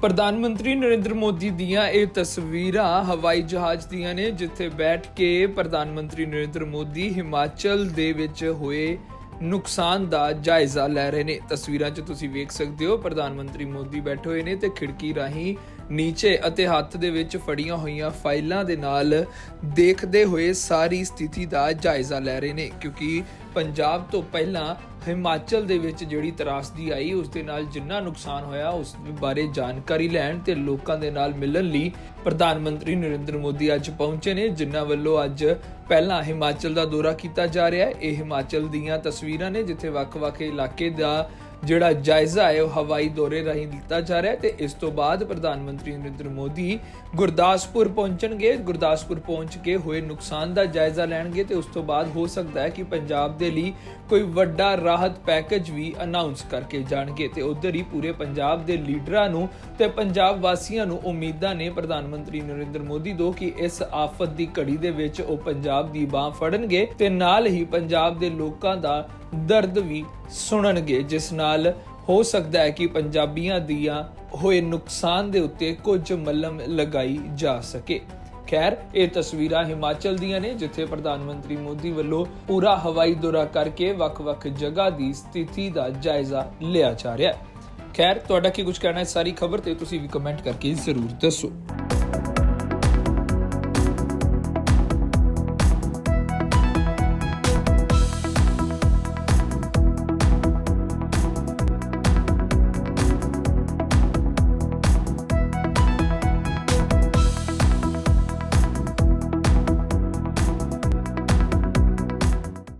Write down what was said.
ਪ੍ਰਧਾਨ ਮੰਤਰੀ ਨਰਿੰਦਰ ਮੋਦੀ ਦੀਆਂ ਇਹ ਤਸਵੀਰਾਂ ਹਵਾਈ ਜਹਾਜ਼ ਦੀਆਂ ਨੇ, ਜਿੱਥੇ ਬੈਠ ਕੇ ਪ੍ਰਧਾਨ ਮੰਤਰੀ ਨਰਿੰਦਰ ਮੋਦੀ ਹਿਮਾਚਲ ਦੇ ਵਿੱਚ ਹੋਏ ਨੁਕਸਾਨ ਦਾ ਜਾਇਜ਼ਾ ਲੈ ਰਹੇ ਨੇ। ਤਸਵੀਰਾਂ 'ਚ ਤੁਸੀਂ ਵੇਖ ਸਕਦੇ ਹੋ, ਪ੍ਰਧਾਨ ਮੰਤਰੀ ਮੋਦੀ ਬੈਠੇ ਹੋਏ ਨੇ ਤੇ ਖਿੜਕੀ ਰਾਹੀਂ ਨੀਚੇ ਅਤੇ ਹੱਥ ਦੇ ਵਿੱਚ ਫੜੀਆਂ ਹੋਈਆਂ ਫਾਈਲਾਂ ਦੇ ਨਾਲ ਦੇਖਦੇ ਹੋਏ ਸਾਰੀ ਸਥਿਤੀ ਦਾ ਜਾਇਜ਼ਾ ਲੈ ਰਹੇ ਨੇ, ਕਿਉਂਕਿ ਪੰਜਾਬ ਤੋਂ ਪਹਿਲਾਂ ਹਿਮਾਚਲ ਦੇ ਵਿੱਚ ਜਿਹੜੀ ਤਰਾਸਦੀ ਆਈ, ਉਸ ਦੇ ਨਾਲ ਜਿੰਨਾ ਨੁਕਸਾਨ ਹੋਇਆ, ਉਸ ਬਾਰੇ ਜਾਣਕਾਰੀ ਲੈਣ ਤੇ ਲੋਕਾਂ ਦੇ ਨਾਲ ਮਿਲਣ ਲਈ ਪ੍ਰਧਾਨ ਮੰਤਰੀ ਨਰਿੰਦਰ ਮੋਦੀ ਅੱਜ ਪਹੁੰਚੇ ਨੇ, ਜਿਨ੍ਹਾਂ ਵੱਲੋਂ ਅੱਜ ਪਹਿਲਾਂ ਹਿਮਾਚਲ ਦਾ ਦੌਰਾ ਕੀਤਾ ਜਾ ਰਿਹਾ ਹੈ। ਇਹ ਹਿਮਾਚਲ ਦੀਆਂ ਤਸਵੀਰਾਂ ਨੇ, ਜਿੱਥੇ ਵੱਖ-ਵੱਖ ਇਲਾਕੇ ਦਾ ਜਿਹੜਾ ਜਾਇਜ਼ਾ ਹੈ ਉਹ ਹਵਾਈ ਦੌਰੇ ਰਾਹੀਂ ਲਿੱਤਾ ਜਾ ਰਿਹਾ ਹੈ ਤੇ ਇਸ ਤੋਂ ਬਾਅਦ ਪ੍ਰਧਾਨ ਮੰਤਰੀ ਨਰਿੰਦਰ ਮੋਦੀ ਗੁਰਦਾਸਪੁਰ ਪਹੁੰਚਣਗੇ। ਗੁਰਦਾਸਪੁਰ ਪਹੁੰਚ ਕੇ ਹੋਏ ਨੁਕਸਾਨ ਦਾ ਜਾਇਜ਼ਾ ਲੈਣਗੇ ਤੇ ਉਸ ਤੋਂ ਬਾਅਦ ਹੋ ਸਕਦਾ ਹੈ ਕਿ ਪੰਜਾਬ ਦੇ ਲਈ ਕੋਈ ਵੱਡਾ ਰਾਹਤ ਪੈਕੇਜ ਵੀ ਅਨਾਉਂਸ ਕਰਕੇ ਜਾਣਗੇ ਤੇ ਉਧਰ ਹੀ ਪੂਰੇ ਪੰਜਾਬ ਦੇ ਲੀਡਰਾਂ ਨੂੰ ਤੇ ਪੰਜਾਬ ਵਾਸੀਆਂ ਨੂੰ ਉਮੀਦਾਂ ਨੇ ਪ੍ਰਧਾਨ ਮੰਤਰੀ ਨਰਿੰਦਰ ਮੋਦੀ ਤੋਂ ਕਿ ਇਸ ਆਫਤ ਦੀ ਘੜੀ ਦੇ ਵਿੱਚ ਉਹ ਪੰਜਾਬ ਦੀ ਬਾਹ ਫੜਨਗੇ ਤੇ ਨਾਲ ਹੀ ਪੰਜਾਬ ਦੇ ਲੋਕਾਂ ਦਾ ਦਰਦ ਵੀ ਸੁਣਨਗੇ, ਜਿਸ ਨਾਲ ਹੋ ਸਕਦਾ ਹੈ ਕਿ ਪੰਜਾਬੀਆਂ ਦੀਆਂ ਹੋਏ ਨੁਕਸਾਨ ਦੇ ਉੱਤੇ ਕੁਝ ਮੱਲਮ ਲਗਾਈ ਜਾ ਸਕੇ। ਖੈਰ, ਇਹ ਤਸਵੀਰਾਂ ਹਿਮਾਚਲ ਦੀਆਂ ਨੇ, ਜਿੱਥੇ ਪ੍ਰਧਾਨ ਮੰਤਰੀ ਮੋਦੀ ਵੱਲੋਂ ਪੂਰਾ ਹਵਾਈ ਦੌਰਾ ਕਰਕੇ ਵੱਖ-ਵੱਖ ਜਗ੍ਹਾ ਦੀ ਸਥਿਤੀ ਦਾ ਜਾਇਜ਼ਾ ਲਿਆ ਜਾ ਰਿਹਾ ਹੈ। ਖੈਰ, ਤੁਹਾਡਾ ਕੀ ਕੁਝ ਕਹਿਣਾ ਹੈ? ਸਾਰੀ ਖਬਰ ਤੇ ਤੁਸੀਂ ਵੀ ਕਮੈਂਟ ਕਰਕੇ ਜ਼ਰੂਰ ਦੱਸੋ।